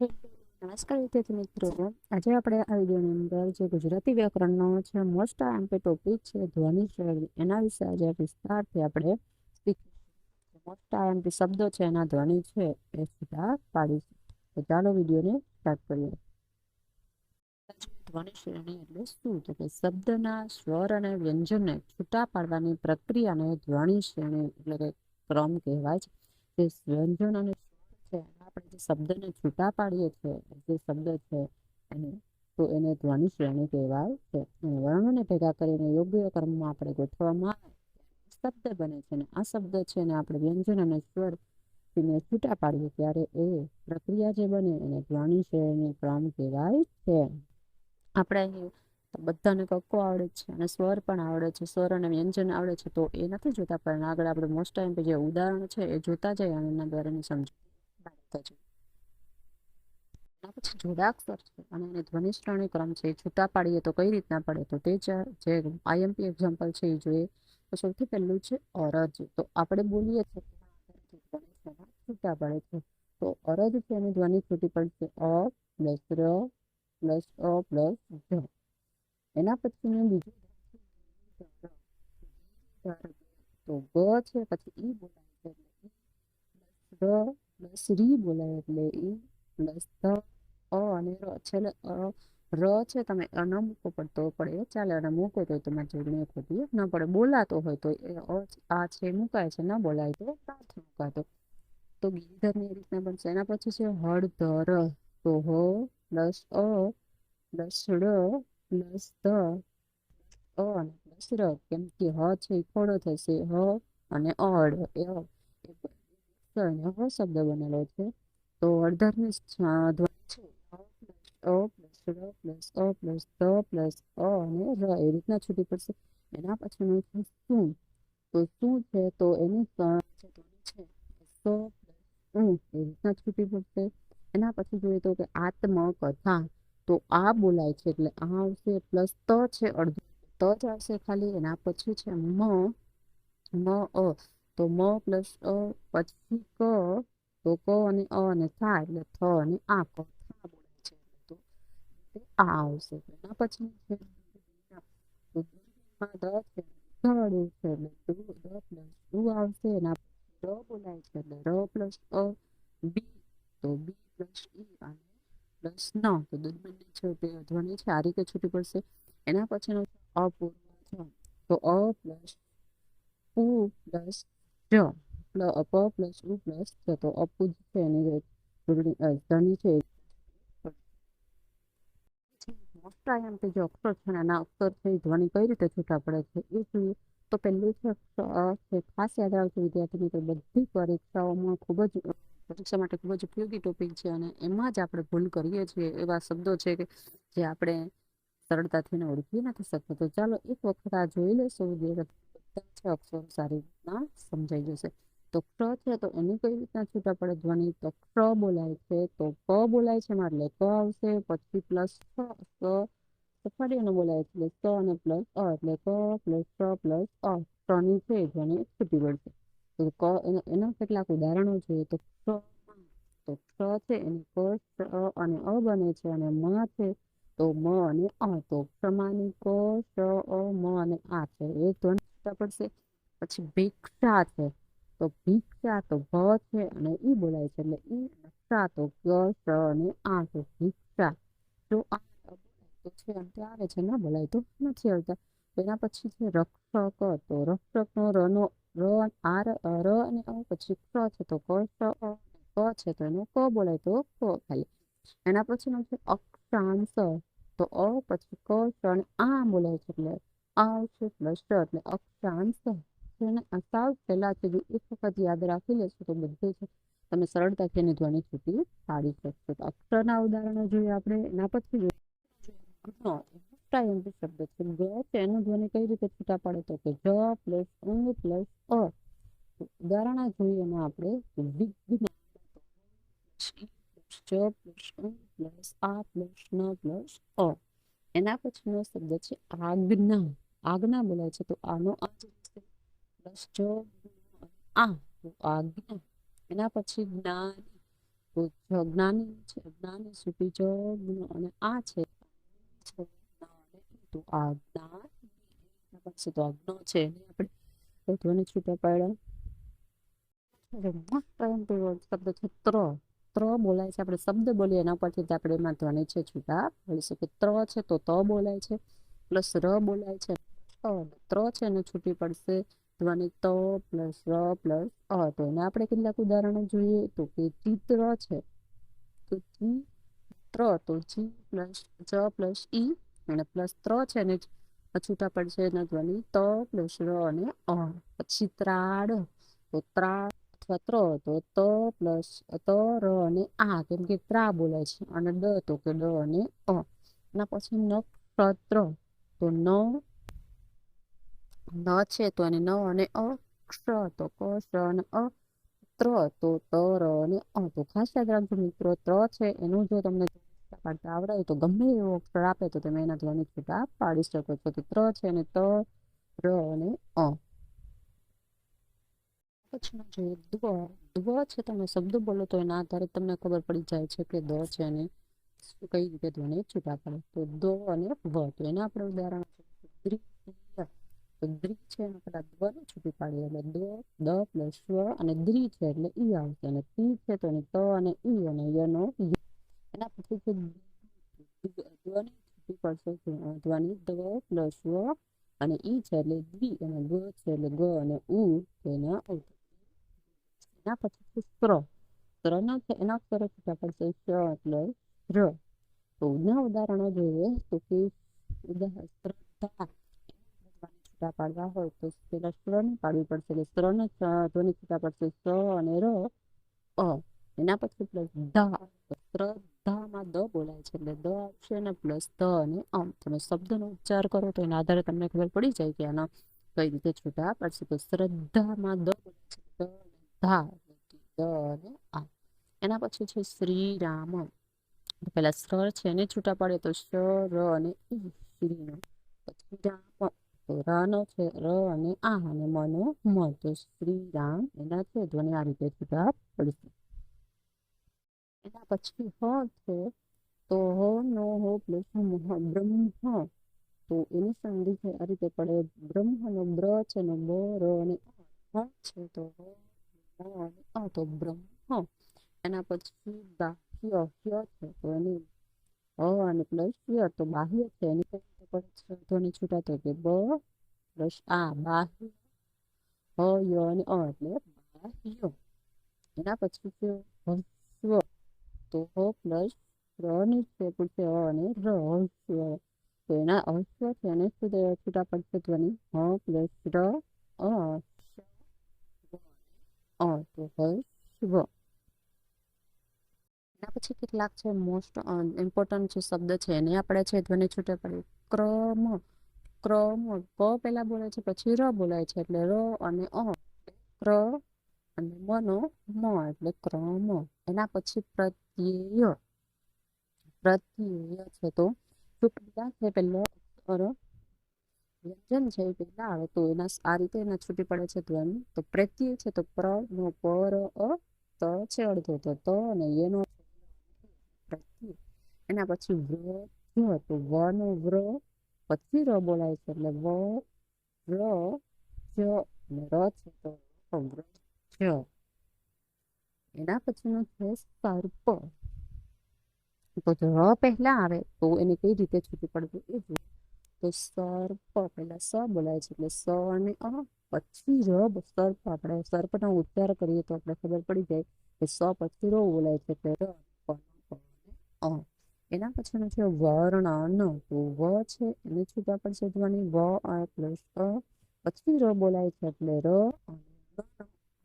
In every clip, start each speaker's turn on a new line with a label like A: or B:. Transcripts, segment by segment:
A: નમસ્કાર વિદ્યાર્થી મિત્રો, આજે આપણે આ વિડીયોની અંદર જે ગુજરાતી વ્યાકરણનો છે મોસ્ટ એમપી ટોપિક છે ધ્વનિ શ્રેણી. એના વિશે આજે વિસ્તારથી આપણે મોસ્ટ એમપી શબ્દો છે એના ધ્વનિ છે એ સીધા પાડીશું. તો ચાલો વિડીયોને સ્ટાર્ટ કરીએ. ધ્વનિ શ્રેણી એટલે શું? તો કે શબ્દના સ્વર અને વ્યંજનને છૂટા પાડવાની પ્રક્રિયાને ધ્વનિ શ્રેણી એટલે કે ક્રમ કહેવાય છે. તે વ્યંજન અને આપણે જે શબ્દને છૂટા પાડીએ છીએ, જે શબ્દ છે એને, તો એને ધ્વનિ શ્રેણી કહેવાય છે. અને વર્ણોને ભેગા કરીને યોગ્ય કર્મમાં આપણે ગોઠવવામાં આવે. શબ્દ બને છે અને આ શબ્દ છે ને આપણે વ્યંજન અને સ્વર ને છૂટા પાડીએ ત્યારે એ પ્રક્રિયા જે બને એને ધ્વનિ શ્રેણી ક્રમ કહેવાય છે. આપણે અહીં બધાને કક્કો આવડે છે અને સ્વર પણ આવડે છે. સ્વર અને વ્યંજન આવડે છે તો એ નથી જોતા, પણ આગળ આપણે મોસ્ટ ટાઈમ જે ઉદાહરણ છે એ જોતા જઈએ અને એના દ્વારા સમજ પછી જોડાક્ષર છે અને એને ધ્વનિ શ્રેણી ક્રમ છે, છૂટા પાડીએ તો કઈ રીતના પડે? તો તે જે આઈએમપી એક્ઝામ્પલ છે એ જોઈએ. તો સૌથી પહેલું છે અરજ. તો આપણે બોલીએ છીએ છૂટા પડે છે. તો અરજ છે એની ધ્વનિ છૂટી પડશે. અ, પ્લસ ર, પ્લસ અ, પ્લસ જ. એના પછીનું બીજું તો ગ છે, પછી ઈ બોલાય છે ર પ્લસ રી બોલાય એટલે ઈ પ્લસ ધ અ અને ર છેલ્લે ર છે તમે ન મૂકો પડતો પડે ચાલે અને મૂકો તો તમારે જોડણી ખોટી ન પડે બોલાતો હોય તો એ આ છે મૂકાય છે ન બોલાય તો નથી મૂકાતો તો ગીધરની રીતના બનશે એના પછી છે હળધર તો હ પ્લસ અ પ્લસ ડ પ્લસ ધ અ અને પ્લસ ર કેમ કે હ છે એ ખોડો થશે હ અને અડ એ હ શબ્દ બનેલો છે. તો હળધરની ધ્વનિ છે. અ પ્લસ ર પ્લસ, અ પ્લસ, ધ પ્લસ, અ અને ર એ રીતના છૂટી પડશે. એના પછીનું છે શું? તો શું છે? તો એની છે એ રીતના છૂટી પડશે. એના પછી જોઈએ તો કે આત્મકથા. તો આ બોલાય છે એટલે આ આવશે પ્લસ ત છે અડધું. ત જ આવશે ખાલી એના પછી છે મ મ, અ. તો મ પ્લસ અ પછી ક, તો ક અને અ અને થા એટલે થ અને આ ક, થા બોલાય છે. તો આ આવશે. એના પછી છે આવશે. એના ર બોલાય છે. એટલે ર પ્લસ અ, બી. તો બી પ્લસ ઈ અને પ્લસ ન. તો દુર્બીનની છે તે ધ્વનિ છે. આ રીતે છૂટી પડશે. એના પછીનો અપૂર્વ તો અ પ્લસ ઉ પ્લસ જ. પ પ્લસ ઉ પ્લસ છે તો અપુ છે એની ધ્વનિ છે. મોસ્ટ આઈએમપી જે અક્ષર છે એના અક્ષર છે ધ્વનિ કઈ રીતે છૂટા પડે છે એ જોઈએ. તો પહેલું છે છે ખાસ યાદ રાખજો વિદ્યાર્થી મિત્રો બધી પરીક્ષાઓમાં ખૂબ જ પરીક્ષા માટે ખૂબ જ ઉપયોગી ટોપિક છે અને એમાં જ આપણે ભૂલ કરીએ છીએ એવા શબ્દો છે કે જે આપણે સરળતાથી ઓળખી નથી શકતા. તો ચાલો એક વખત આ જોઈ લેશું બધા અક્ષર સારી રીતના સમજાઈ જશે. તો ક્ષ છે તો એની કઈ રીતના છૂટા પડે? ધ્વનિ તો ક્ષ બોલાય છે. તો ક બોલાય છે એમાં એટલે ક આવશે, પછી પ્લસ ક ફરીને બોલાય છે. સ અને પ્લસ અ, એટલે ક પ્લસ ક પ્લસ અ ત્રણની છે, ધ્વનિ છૂટી પડશે. તો ક એના કેટલાક ઉદાહરણો જોઈએ તો તો ક્ષ છે, એને ક અને અ બને છે અને મ છે. તો મ અને અ, તો પ્રમાણિક ક, સ, અ, મ અને આ છે. એ ધ્વનિ છૂટા પડશે. પછી ભિક્ષા છે. તો ભિક્ષા તો ભ છે અને ઈ બોલાય છે. એટલે ઈ ભિક્ષા તો ગ, સ અને આ છે ભિક્ષા. જો આ તો છે અંતે આવે છે. ના બોલાય તો નથી આવતા. એના પછી છે રક્ષક. તો રક્ષક નો ર નો ર અને અ પછી ક છે. તો ક, સ ક છે. તો એનું ક બોલાય તો ક ખાલી. એના પછીનો છે અક્ષાંશ. તો અ પછી ક, સ અને આ બોલાય છે. એટલે આ આવશે પ્લસ એટલે અક્ષાંશ સાવ પહેલા એક વખત યાદ રાખી લેશો તો બધું છે તમે સરળતાથી એની ધ્વનિ છૂટી પાડી શકશો. તો અક્ષરના ઉદાહરણો જોઈએ આપણે. એના પછી શબ્દ છે. ગ છે, એનું ધ્વનિ કઈ રીતે છૂટા પાડે? તો કે જ પ્લસ ઊ પ્લસ અ. ઉદાહરણ જોઈએ એમાં આપણે. વિઘ્ન. જ પ્લસ પ્લસ આ પ્લસ ન પ્લસ અ. એના પછીનો શબ્દ છે આજ્ઞા આજ્ઞા બોલાય છે, તો આનો અંત પ્લસ એના પછી જ્ઞાન. જ્ઞાની છે, જ્ઞાની સુધી જ અને આ છે. તો આ જ્ઞાન પછી તો આજ્ઞો છે આપણે ધ્વનિ છૂટા એમ પેલો શબ્દ છે, ત્ર. ત્ર બોલાય છે, આપણે શબ્દ બોલીએ, એના પરથી આપણે એમાં ધ્વનિ છે, છૂટા પડી શકે. ત્ર છે, તો ત બોલાય છે, પ્લસ ર બોલાય છે. ત્ર છે એને છૂટી પડશે ધ્વનિ ત પ્લસ ર પ્લસ અ. તો એના આપણે કેટલાક ઉદાહરણો જોઈએ તો કે ચિત્ર છે. તો ચિત્ર તો જી પ્લસ જ પ્લસ ઈ અને પ્લસ ત્ર છે ને છૂટા પડશે એના ધ્વનિ ત પ્લસ ર અને અ. પછી ત્રાડ. તો ત્રાડ અથવા ત્ર. તો ત પ્લસ ત, ર અને આ કેમ કે ત્રા બોલાય છે. અને ડ તો કે ડ અને અ. એના પછી નક્ષત્ર. તો ન ન છે તો એને ન અને અ ક્ષ તો ક શ અને અ ત્ર તો તર અને અ તો ખાસ યાદ રાખજો મિત્રો ત્ર છે એનું જો તમને પાડતા આવડે તો ગમે એવો અક્ષર આપે તો તમે એનાથી અનેક છૂટા પાડી શકો છો તો ત્ર છે અને ત ર અને અ પછીનો જોઈએ દ્વ દ્વ છે તમે શબ્દ બોલો તો એના આધારે તમને ખબર પડી જાય છે કે દ છે અને કઈ રીતે ધ્વનિ છૂટા પડે તો દો અને વ તો એના આપણે ઉદાહરણ તો દ્રી છે એનો પેલા દ્વને છૂટી પાડીએ એટલે દ્વ દ પ્લસ સ્વ અને દ્રી છે એટલે ઈ આવશે અને પી છે તો ત અને ઈ અને યનો એના પછી છે દ્વની છૂટી પડશે, ધ્વનિ દ્વ પ્લસ સ્વ અને ઈ છે એટલે દ્વિ અને ગ છે એટલે ગ અને ઉ એના એના પછી છે સ્ત્ર. સ્ત્રના છે, એના અક્ષરો છૂટા પડશે શ એટલે ર. તો ઉદાહરણો જોઈએ તો કે ઉદાહરણ છૂટા પાડવા હોય તો પેલા સ્ત્રને પાડવી પડશે એટલે સ્ત્રને ધ્વનિ છૂટા પડશે સ અને ર અ એના પછી પ્લસ ધા શ્રદ્ધામાં દ બોલાય છે એટલે દ આવશે અને પ્લસ ધ અને અમ તમે શબ્દનો ઉચ્ચાર કરો તો એના આધારે તમને ખબર પડી જાય કે આના કઈ રીતે છૂટા પડશે તો શ્રદ્ધામાં દ અને ધા દ અને આ એના પછી છે શ્રી રામ પેલા સ્ર છે એને છૂટા પાડે તો સ ર અને ઈ શ્રી પછી રામ તો રાનો છે, ર અને આ અને મનો મ તો શ્રી રામ એના છે, ધ્વનિ આ રીતે છૂટા પડશે. એના પછી હ છે, તો હ નો હો પ્લસ બ્રહ્મ. તો એની સંધિ છે, આ રીતે પડે. બ્રહ્મ નો બ્ર છે, નો બ, ર અને હ છે, તો અ, તો બ્રહ્મ. એના પછી બાહ્ય હ્ય છે, તો એની અ અને પ્લસ ય, તો બાહ્ય છે, એની ધ્વનિ છૂટા તો કે બ પ્લસ આ બાહ્ય હ, ય અને અ એટલે બાહ્ય એના પછી છે હસ્વ તો હ પ્લસ ર છે પૂછે અ અને ર હસ્વ તો એના હસ્વ છે અને શું છૂટા પડશે ધ્વનિ? હ પ્લસ ર, અ અ. તો હસ્વ એના પછી કેટલાક છે મોસ્ટ ઇમ્પોર્ટન્ટ જે શબ્દ છે, એને આપણે છે, ધ્વનિ છૂટે પડે. ક્રમ ક્રમ, ક પેલા બોલાય છે, પછી ર બોલાય છે, એટલે ર અને અ, ક્ર અને મનો મ, એટલે ક્રમ. એના પછી પ્રત્યય. પ્રત્યય છે તો શું છે પેલો વ્યંજન છે, એ પેલા આવે, તો એના આ રીતે એના છૂટી પડે છે ધ્વનિ. તો પ્રત્યય છે, તો પ્ર નો પર અ, ત છે, અડધો તો ત અને યનો પ્રત્યય એના પછી વ્ર તો વ નો વ્ર પછી ર બોલાય છે. એટલે વ વ્ર જ અને ર છે તો વ્રજ એના પછીનો છે સર્પ. તો ર પહેલા આવે તો એને કઈ રીતે છૂટી પડવું એ જો તો સર્પ પેલા સ બોલાય છે. એટલે સ અને અ પછી ર સર્પ. આપણે સર્પનો ઉચ્ચાર કરીએ તો આપણે ખબર પડી જાય કે સ પછી રો બોલાય છે. એટલે ર. અ, એના પછીનું છે વર્ણ તો વ છે, એને છૂટા પડશે ધ્વનિ વ પ્લસ અ, પછી ર બોલાય છે એટલે ર,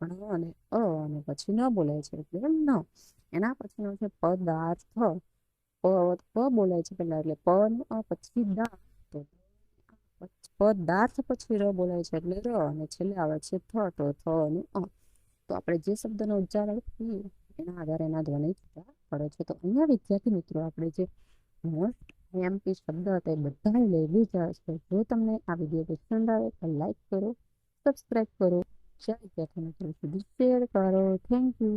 A: અને અ, અને પછી ન બોલાય છે એટલે ન. એના પછીનો છે પદાર્થ, પ પ બોલાય છે પેલા એટલે પ પછી દા પદાર્થ પછી ર બોલાય છે એટલે ર, અને છેલ્લે આવે છે થ, તો થ અને અ. તો આપણે જે શબ્દનો ઉચ્ચાર કરીએ એના આધારે એના ધ્વનિ પડે છે. તો અહીંયા વિદ્યાર્થી મિત્રો, આપણે જે મોસ્ટ એમપી શબ્દ હતા એ બધા લઈ લીધા છે. જો તમને આ વીડિયો પસંદ આવે તો લાઈક કરો, સબસ્ક્રાઈબ કરો. બીજા વિદ્યાર્થી મિત્રો, સુધી શેર કરો. Thank you.